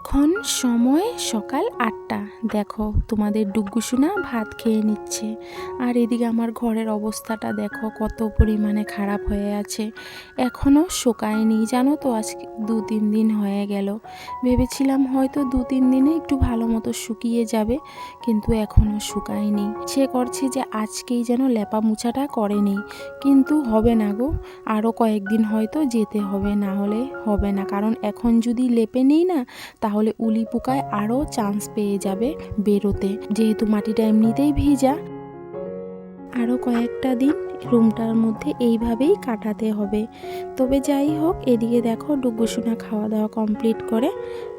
এখন দেখো, তোমাদের ডুগ্গুসুনা ভাত খেয়ে নিচ্ছে। আর এদিকে আমার ঘরের অবস্থাটা দেখো, কত পরিমাণে খারাপ হয়ে আছে। এখনও শুকায়নি, জানো তো আজকে দু তিন দিন হয়ে গেল। ভেবেছিলাম হয়তো দু তিন দিনে একটু ভালো মতো শুকিয়ে যাবে, কিন্তু এখনও শুকায়নি। সে করছে যে আজকেই যেন লেপা মুছাটা করেনি কিন্তু হবে না গো আরও কয়েকদিন হয়তো যেতে হবে, না হলে হবে না। কারণ এখন যদি লেপে নেই না, তাহলে উলি পোকায় আরও চান্স পেয়ে যাবে বেরোতে। যেহেতু মাটিটা এমনিতেই ভিজা, আরও কয়েকটা দিন রুমটার মধ্যে এইভাবেই কাটাতে হবে। তবে যাই হোক, এদিকে দেখো ডুগুসুনা খাওয়া দাওয়া কমপ্লিট করে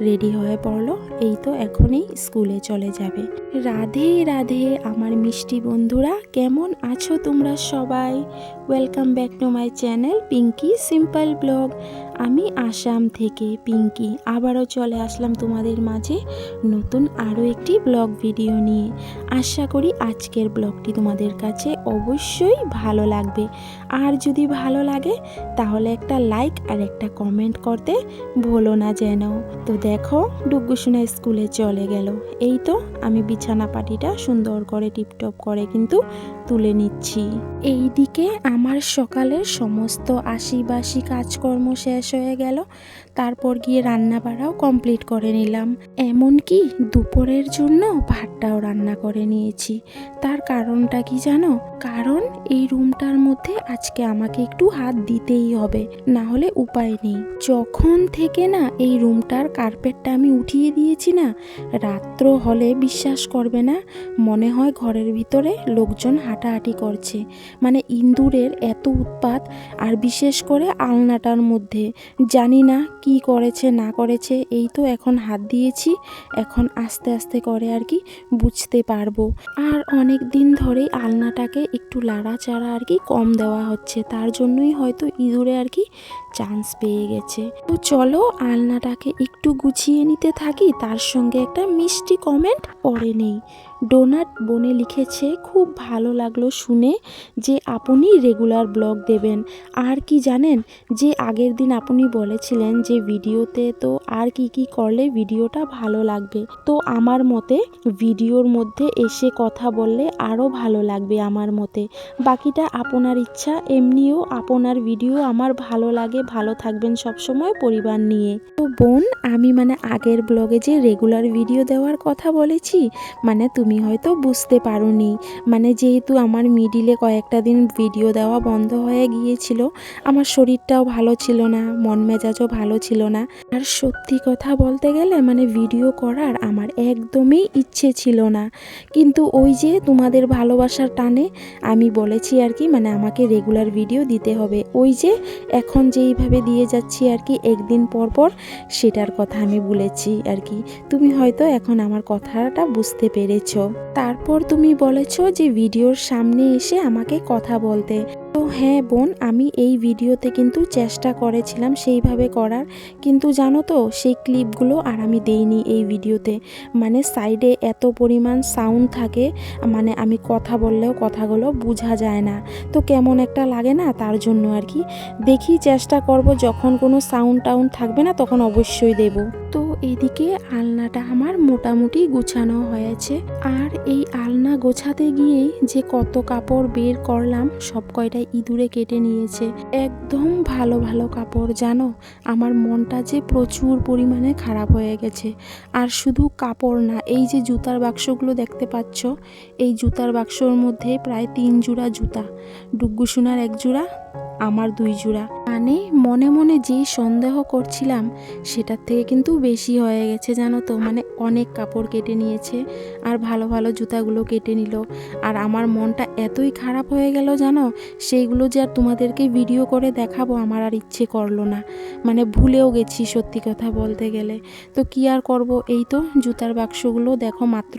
রেডি হয়ে পড়ল। এই তো এখনই স্কুলে চলে যাবে। রাধে রাধে, আমার মিষ্টি বন্ধুরা, কেমন আছো তোমরা সবাই? Welcome back to my channel Pinky simple blog আমি আসাম থেকে পিঙ্কি আবারও চলে আসলাম তোমাদের মাঝে নতুন আরও একটি ব্লগ ভিডিও নিয়ে। আশা করি আজকের ব্লগটি তোমাদের কাছে অবশ্যই ভালো লাগবে। আর যদি ভালো লাগে, তাহলে একটা লাইক আর একটা কমেন্ট করতে ভুলো না যেন। তো দেখো ডুগ্গুসোনা স্কুলে চলে গেল। এই তো, আমি বিছানা পাটিটা সুন্দর করে টিপটপ করে কিন্তু তুলে নিচ্ছি। এই দিকে আমার সকালের সমস্ত আশিবাসি কাজকর্ম শেষ হয়ে গেল। তারপর গিয়ে রান্না বাড়াও কমপ্লিট করে নিলাম। এমনকি দুপুরের জন্য ভাতটাও রান্না করে নিয়েছি। তার কারণটা কি জানো? কারণ এই রুমটার মধ্যে আজকে আমাকে একটু হাত দিতেই হবে, না হলে উপায় নেই। যখন থেকে না এই রুমটার কার্পেটটা আমি উঠিয়ে দিয়েছি না, রাত্র হলে বিশ্বাস করবে না, মনে হয় ঘরের ভিতরে লোকজন হাঁটাহাঁটি করছে। মানে ইন্দুরের এত উৎপাত, আর বিশেষ করে আলনাটার মধ্যে। জানি না কি করেছে, না করেছে, এই তো এখন হাত দিয়েছি, এখন আস্তে আস্তে করে আর কি বুঝতে পারব। আর অনেক দিন ধরেই আলনাটাকে একটু লাড়াচাড়া আর কি কম দেওয়া হচ্ছে। তার জন্যই হয়তো ইঁদুরে আর কি চান্স পেয়ে গেছে। তো চলো আলনাটাকে একটু গুছিয়ে নিতে থাকি, তার সঙ্গে একটা মিষ্টি কমেন্ট পড়ে নেই। ডোনাট বনে লিখেছে, খুব ভালো লাগল শুনে যে আপনি রেগুলার ব্লগ দেবেন। আর কি জানেন, যে আগের দিন আপনি বলেছিলেন যে ভিডিওতে তো আর কি কি করলে ভিডিওটা ভালো লাগবে। তো আমার মতে ভিডিওর মধ্যে এসে কথা বললে আরও ভালো লাগবে আমার মতে। বাকিটা আপনার ইচ্ছা, এমনিও আপনার ভিডিও আমার ভালো লাগে ভালো থাকবেন সবসময় পরিবার নিয়ে। তো বোন, আমি মানে আগের ব্লগে যে রেগুলার ভিডিও দেওয়ার কথা বলেছি মানে তুমি হয়তো বুঝতে পারোনি। মানে যেহেতু আমার মিডিলে কয়েকটা দিন ভিডিও দেওয়া বন্ধ হয়ে গিয়েছিল, আমার শরীরটাও ভালো ছিল না, মন মেজাজও ভালো ছিল না। আর সত্যি কথা বলতে গেলে মানে ভিডিও করার আমার একদমই ইচ্ছে ছিল না। কিন্তু ওই যে তোমাদের ভালোবাসার টানে আমি বলেছি আর কি মানে আমাকে রেগুলার ভিডিও দিতে হবে। ওই যে এখন যেইভাবে দিয়ে যাচ্ছি আর কি, একদিন পর পর সেটার কথা আমি বলেছি আর কি। তুমি হয়তো এখন আমার কথাটা বুঝতে পেরেছ। তারপর তুমি বলেছ যে ভিডিওর সামনে এসে আমাকে কথা বলতে। তো হ্যাঁ বোন, আমি এই ভিডিওতে কিন্তু চেষ্টা করেছিলাম সেইভাবে করার। কিন্তু জানো তো, সেই ক্লিপগুলো আর আমি দেইনি এই ভিডিওতে। মানে সাইডে এত পরিমাণ সাউন্ড থাকে মানে আমি কথা বললেও কথাগুলো বোঝা যায় না। তো কেমন একটা লাগে না তার জন্য আর কি। দেখি চেষ্টা করব যখন কোনো সাউন্ড টাউন্ড থাকবে না তখন অবশ্যই দেব। তো এদিকে আলনাটা আমার মোটামুটি গুছানো হয়েছে। আর এই আলনা গোছাতে গিয়েই যে কত কাপড় বের করলাম, সব কয়টাই ইঁদুরে কেটে নিয়েছে। একদম ভালো ভালো কাপড়, জানো? আমার মনটা যে প্রচুর পরিমাণে খারাপ হয়ে গেছে। আর শুধু কাপড় না, এই যে জুতার বাক্সগুলো দেখতে পাচ্ছ, এই জুতার বাক্সর মধ্যে প্রায় তিন জোড়া জুতা। ডুগ্গুসোনার এক জোড়া, আমার দুই জোড়া। মানে মনে মনে যেই সন্দেহ করছিলাম, সেটার থেকে কিন্তু বেশি হয়ে গেছে জানো তো। মানে অনেক কাপড় কেটে নিয়েছে আর ভালো ভালো জুতাগুলো কেটে নিল। আর আমার মনটা এতই খারাপ হয়ে গেল জানো, সেইগুলো যে আর তোমাদেরকে ভিডিও করে দেখাবো আমার আর ইচ্ছে করল না। মানে ভুলেও গেছি সত্যি কথা বলতে গেলে। তো কি আর করব? এই তো জুতার বাক্সগুলো দেখো মাত্র।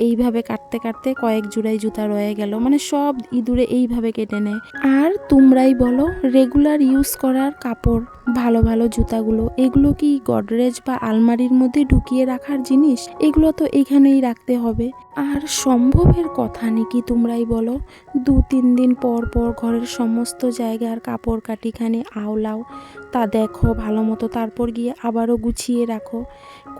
এইভাবে কাটতে কাটতে কয়েক জোড়াই জুতা রয়ে গেল। মানে সব ইঁদুরে এইভাবে কেটে নেয়। আর তোমরাই বলো রেগুলার ইউজ করার কাপড়, ভালো ভালো জুতাগুলো, এগুলো কি গডরেজ বা আলমারির মধ্যে ঢুকিয়ে রাখার জিনিস? এগুলো তো এখানেই রাখতে হবে। আর সম্ভবের কথা নাকি তোমরাই বলো? দু তিন দিন পর পর ঘরের সমস্ত জায়গার কাপড় কাটিখানে আওলাও। তা দেখো ভালো মতো, তারপর গিয়ে আবারও গুছিয়ে রাখো।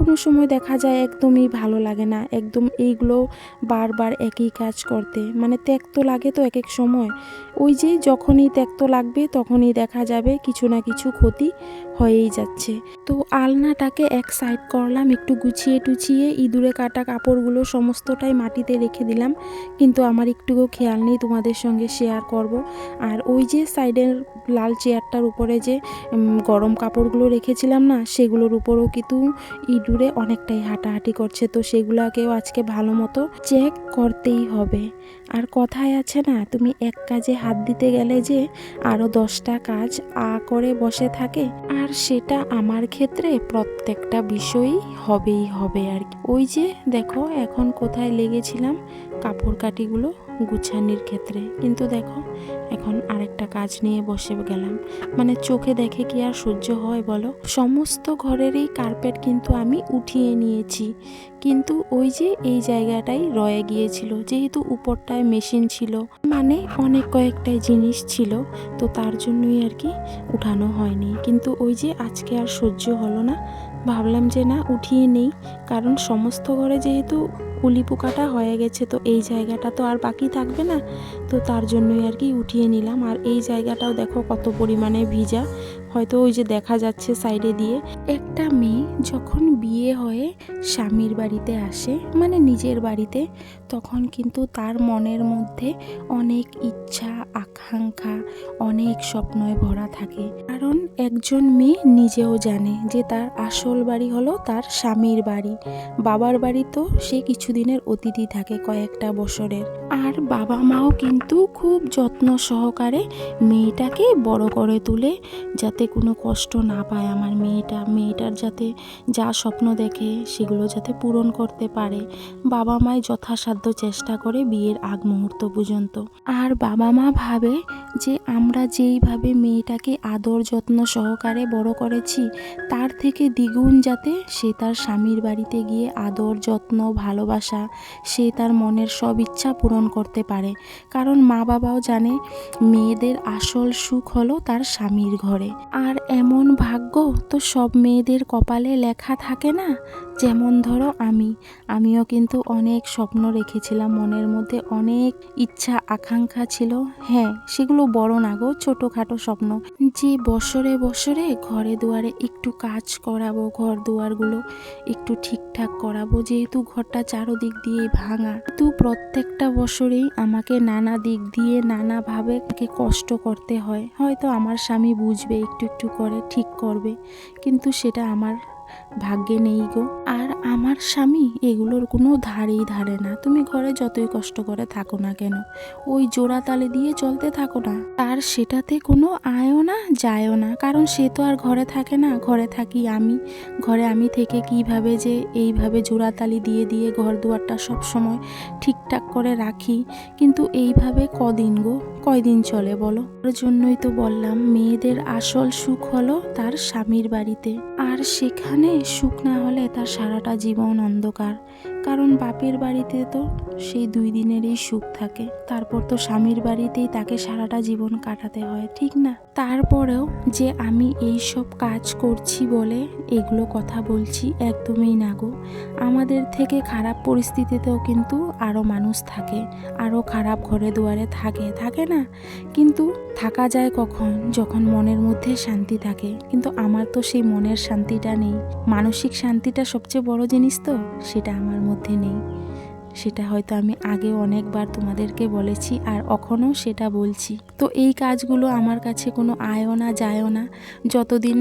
কোনো সময় দেখা যায় একদমই ভালো লাগে না, একদম এইগুলো বারবার একই কাজ করতে। মানে ত্যাক্ত লাগে তো এক এক সময়। ওই যে যখনই ত্যাক্ত লাগবে তখনই দেখা যাবে কিছু না কিছু ক্ষতি হয়েই যাচ্ছে। তো আলনাটাকে এক সাইড করলাম, একটু গুছিয়ে টুছিয়ে, ইঁদুরে কাটা কাপড়গুলো সমস্তটাই মাটিতে রেখে দিলাম। কিন্তু আমার একটুও খেয়াল নেই, তোমাদের সঙ্গে শেয়ার করব। আর ওই যে সাইডের লাল চেয়ারটার উপরে যে গরম কাপড়গুলো রেখেছিলাম না, সেগুলোর উপরেও কিন্তু ইঁদুরে অনেকটাই হাঁটাহাঁটি করছে। তো সেগুলোকেও আজকে ভালো মতো চেক করতেই হবে। আর কথায় আছে না, তুমি এক কাজে হাত দিতে গেলে যে আরও দশটা কাজ আ করে বসে থাকে। আর সেটা আমার ক্ষেত্রে প্রত্যেকটা বিষয়ই হবেই হবে আর কি। ওই যে দেখো, এখন কোথায় লেগেছিলাম, কাপড় কাটিগুলো গুছানির ক্ষেত্রে। কিন্তু দেখো, এখন আরেকটা কাজ নিয়ে বসে গেলাম। মানে চোখে দেখে কি আর সহ্য হয় বলো? সমস্ত ঘরেরই কার্পেট কিন্তু আমি উঠিয়ে নিয়েছি। কিন্তু ওই যে এই জায়গাটাই রয়ে গিয়েছিল, যেহেতু উপরটায় মেশিন ছিল। মানে অনেক কয়েকটাই জিনিস ছিল, তো তার জন্যই আর কি উঠানো হয়নি। কিন্তু ওই যে আজকে আর সহ্য হলো না। ভাবলাম যে না, উঠিয়ে নেই। কারণ সমস্ত ঘরে যেহেতু কুলি পোকাটা হয়ে গেছে, তো এই জায়গাটা তো আর বাকি থাকবে না। তো তার জন্যই আর কি উঠিয়ে নিলাম। আর এই জায়গাটাও দেখো কত পরিমাণে ভিজা। হয়তো ওই যে দেখা যাচ্ছে সাইডে দিয়ে। একটা মেয়ে যখন বিয়ে হয়ে স্বামীর বাড়িতে আসে মানে নিজের বাড়িতে, তখন কিন্তু তার মনের মধ্যে অনেক ইচ্ছা, আকাঙ্ক্ষা, অনেক স্বপ্নয় ভরা থাকে। কারণ একজন মেয়ে নিজেও জানে যে তার আসল বাড়ি হলো তার স্বামীর বাড়ি। বাবার বাড়ি তো সে কিছুদিনের অতিথি থাকে কয়েকটা বছরের। আর বাবা মাও কিন্তু খুব যত্ন সহকারে মেয়েটাকে বড় করে তুলে যাতে কোনো কষ্ট না পায় আমার মেয়েটা। মেয়েটার যাতে যা স্বপ্ন দেখে সেগুলো যাতে পূরণ করতে পারে। বাবা মায় যথাসাধ্য চেষ্টা করে বিয়ের আগ মুহূর্ত পর্যন্ত। আর বাবা মা ভাবে যে আমরা যেইভাবে মেয়েটাকে আদর যত্ন সহকারে বড় করেছি, তার থেকে দ্বিগুণ যাতে সে তার স্বামীর বাড়িতে গিয়ে আদর, যত্ন, ভালোবাসা সে তার মনের সব ইচ্ছা পূরণ করতে পারে। কারণ মা বাবাও জানে, মেয়েদের আসল সুখ হলো তার স্বামীর ঘরে। আর এমন ভাগ্য তো সব মেয়েদের কপালে লেখা থাকে না? যেমন ধরো আমি, আমিও কিন্তু অনেক স্বপ্ন রেখেছিলাম, মনের মধ্যে অনেক ইচ্ছা, আকাঙ্ক্ষা ছিল। হ্যাঁ সেগুলো বড় না গো, ছোটোখাটো স্বপ্ন। যে বছরে বছরে ঘরে দুয়ারে একটু কাজ করাবো, ঘর দুয়ারগুলো একটু ঠিকঠাক করাবো, যেহেতু ঘরটা চারোদিক দিয়ে ভাঙা। তো প্রত্যেকটা বছরেই আমাকে নানা দিক দিয়ে নানাভাবে কষ্ট করতে হয়। হয়তো আমার স্বামী বুঝবে, একটু একটু করে ঠিক করবে, কিন্তু সেটা আমার ভাগ্যে নেই গো। আর আমার স্বামী এগুলোর কোনো ধারেই ধারে না। তুমি ঘরে যতই কষ্ট করে থাকো না কেন, ওই জোড়া তালে দিয়ে চলতে থাকো না। তার সেটাতে কোনো আয়ও না, যায়ও না। কারণ সে তো আর ঘরে থাকে না। ঘরে থাকি আমি। ঘরে আমি থেকে কীভাবে যে এইভাবে জোড়াতালি দিয়ে দিয়ে ঘর দুয়ারটা সব সময় ঠিকঠাক করে রাখি। কিন্তু এইভাবে কদিন গো? কয়দিন চলে বলো? ওর জন্যই তো বললাম, মেয়েদের আসল সুখ হলো তার স্বামীর বাড়িতে। আর সেখানে সুখ না হলে তার সারাটা জীবন অন্ধকার। কারণ বাপের বাড়িতে তো সেই দুই দিনেরই সুখ থাকে। তারপর তো স্বামীর বাড়িতেই তাকে সারাটা জীবন কাটাতে হয়, ঠিক না? তারপরেও যে আমি এই সব কাজ করছি বলে এগুলো কথা বলছি একদমই না গো। আমাদের থেকে খারাপ পরিস্থিতিতেও কিন্তু আরও মানুষ থাকে আরও খারাপ ঘরে দুয়ারে থাকে থাকে না? কিন্তু থাকা যায় কখন? যখন মনের মধ্যে শান্তি থাকে। কিন্তু আমার তো সেই মনের শান্তিটা নেই। মানসিক শান্তিটা সবচেয়ে বড় জিনিস তো, সেটা আমার মধ্যে নেই। সেটা হয়তো আমি আগে অনেকবার তোমাদেরকে বলেছি আর এখনও সেটা বলছি। তো এই কাজগুলো আমার কাছে কোনো আয়ও না, যায়ও না। যতদিন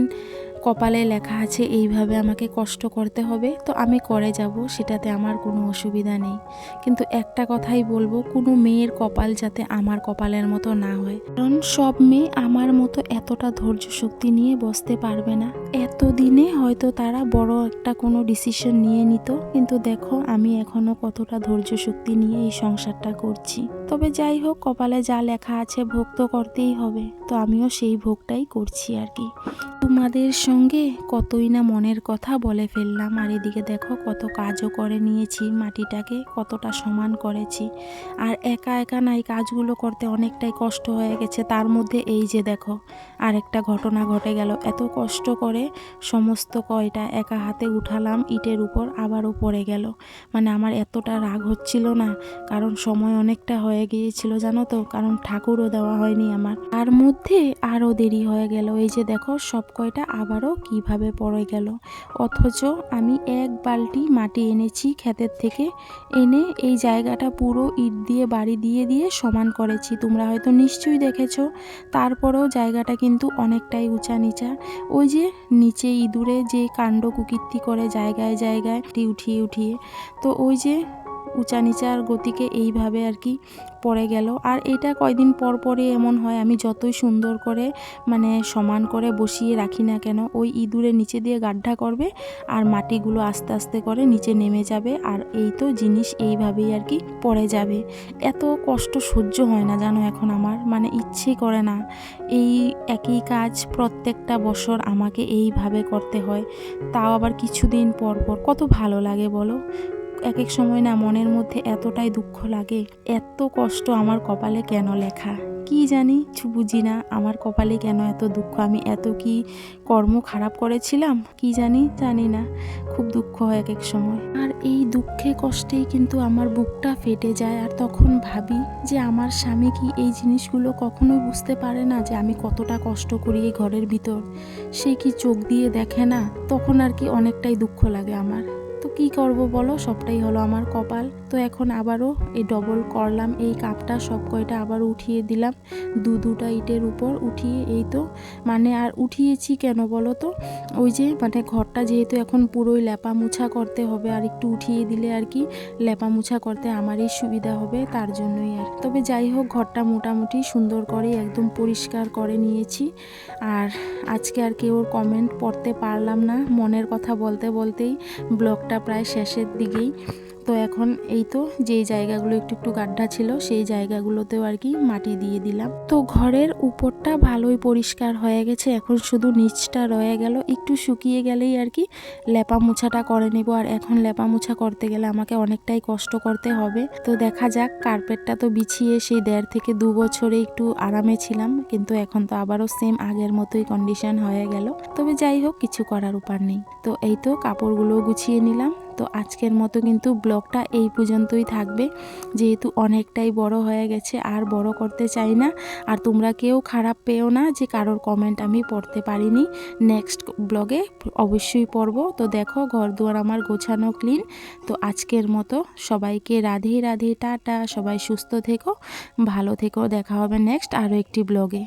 কপালে লেখা আছে, এইভাবে আমাকে কষ্ট করতে হবে, তো আমি করে যাব, সেটাতে আমার কোনো অসুবিধা নেই। কিন্তু একটা কথাই বলব, কোনো মেয়ের কপাল যাতে আমার কপালের মতো না হয়। কারণ সব মেয়ে আমার মতো এতটা ধৈর্য শক্তি নিয়ে বসতে পারবে না। এতদিনে হয়তো তারা বড় একটা কোনো ডিসিশন নিয়ে নিত, কিন্তু দেখো, আমি এখনও কতটা ধৈর্য শক্তি নিয়ে এই সংসারটা করছি। তবে যাই হোক, কপালে যা লেখা আছে, ভোগ তো করতেই হবে। তো আমিও সেই ভোগটাই করছি আর কি। তোমাদের সঙ্গে কতই না মনের কথা বলে ফেললাম। আর এদিকে দেখো কত কাজও করে নিয়েছি, মাটিটাকে কতটা সমান করেছি। আর একা একা না এই কাজগুলো করতে অনেকটাই কষ্ট হয়ে গেছে। তার মধ্যে এই যে দেখো, আরেকটা ঘটনা ঘটে গেল। এত কষ্ট করে সমস্ত কয়টা একা হাতে উঠালাম, ইটের উপর আবারও পড়ে গেল। মানে আমার এতটা রাগ হচ্ছিল না, কারণ সময় অনেকটা হয়ে গিয়েছিল জানো তো, কারণ ঠাকুরও দেওয়া হয়নি আমার। তার মধ্যে আরও দেরি হয়ে গেল। এই যে দেখো সব কয়টা আবারও কীভাবে পড়ে গেল। অথচ আমি এক বালতি মাটি এনেছি ক্ষেতের থেকে। এনে এই জায়গাটা পুরো ইট দিয়ে, বাড়ি দিয়ে দিয়ে সমান করেছি। তোমরা হয়তো নিশ্চয়ই দেখেছ, তারপরেও জায়গাটা কিন্তু অনেকটাই উঁচা নিচা ওই যে নিচে ইঁদুরে যে কাণ্ড কুকীর্তি করে জায়গায় জায়গায় উঠিয়ে উঠিয়ে। তো ওই যে উঁচা নিচার গতিকে এইভাবে আর কি পড়ে গেল। আর এটা কয়দিন পর পরে এমন হয়, আমি যতই সুন্দর করে মানে সমান করে বসিয়ে রাখি না কেন, ওই ইঁদুরে নিচে দিয়ে গাড্ডা করবে আর মাটিগুলো আস্তে আস্তে করে নিচে নেমে যাবে আর এই তো জিনিস এইভাবেই আর কি পড়ে যাবে। এত কষ্ট সহ্য হয় না জানো এখন আমার মানে ইচ্ছে করে না। এই একই কাজ প্রত্যেকটা বছর আমাকে এইভাবে করতে হয়, তাও আবার কিছুদিন পর পর, কত ভালো লাগে বলো। এক এক সময় না মনের মধ্যে এতটাই দুঃখ লাগে। এত কষ্ট আমার কপালে কেন লেখা? কি জানি? কিছু বুঝি না আমার কপালে কেন এত দুঃখ? আমি এত কি কর্ম খারাপ করেছিলাম? কি জানি? জানি না। খুব দুঃখ হয় এক এক সময়। আর এই দুঃখে কষ্টেই কিন্তু আমার বুকটা ফেটে যায়। আর তখন ভাবি যে আমার স্বামী কি এই জিনিসগুলো কখনো বুঝতে পারে না যে আমি কতটা কষ্ট করি এই ঘরের ভিতর। সে কি চোখ দিয়ে দেখে না? তখন আর কি অনেকটাই দুঃখ লাগে আমার। তো কি করব বলো? সবটাই হলো আমার কপাল। তো এখন আবারও এই ডবল করলাম, এই কাপটা সব কয়টা আবার উঠিয়ে দিলাম দু দুটা ইটের উপর উঠিয়ে, এই তো। মানে আর উঠিয়েছি কেন বলো তো? ওই যে মানে ঘরটা যেহেতু এখন পুরোই লেপা মুছা করতে হবে, আর একটু উঠিয়ে দিলে আর কি লেপা মুছা করতে আমারই সুবিধা হবে, তার জন্যই আর তবে যাই হোক, ঘরটা মোটামুটি সুন্দর করে একদম পরিষ্কার করে নিয়েছি। আর আজকে আর কেউ কমেন্ট পড়তে পারলাম না, মনের কথা বলতে বলতেই ব্লগটা প্রায় শেষের দিকেই। তো এখন এই তো যেই জায়গাগুলো একটু একটু গাড্ডা ছিল, সেই জায়গাগুলোতেও আর কি মাটি দিয়ে দিলাম। তো ঘরের উপরটা ভালোই পরিষ্কার হয়ে গেছে, এখন শুধু নিচটা রয়ে গেল। একটু শুকিয়ে গেলেই আর কি লেপা মুছাটা করে নেব, আর এখন লেপা মুছা করতে গেলে আমাকে অনেকটাই কষ্ট করতে হবে। তো দেখা যাক, কার্পেটটা তো বিছিয়ে সেই দেড় থেকে দু বছরে একটু আরামে ছিলাম, কিন্তু এখন তো আবারও সেম আগের মতোই কন্ডিশন হয়ে গেল। তবে যাই হোক, কিছু করার উপার নেই। তো এই তো কাপড়গুলো গুছিয়ে নিলাম। তো আজকের মতো কিন্তু ব্লগটা এই পর্যন্তই থাকবে। যেহেতু অনেকটাই বড় হয়ে গেছে, আর বড় করতে চাই না। আর তোমরা কেউ খারাপ পেও না যে কারোর কমেন্ট আমি পড়তে পারিনি। নেক্সট ব্লগে অবশ্যই পড়ব। তো দেখো ঘর দুয়ার আমার গোছানো ক্লিন তো আজকের মতো সবাইকে রাধে রাধে, টাটা। সবাই সুস্থ থেকো, ভালো থেকো। দেখা হবে নেক্সট আরও একটি ব্লগে।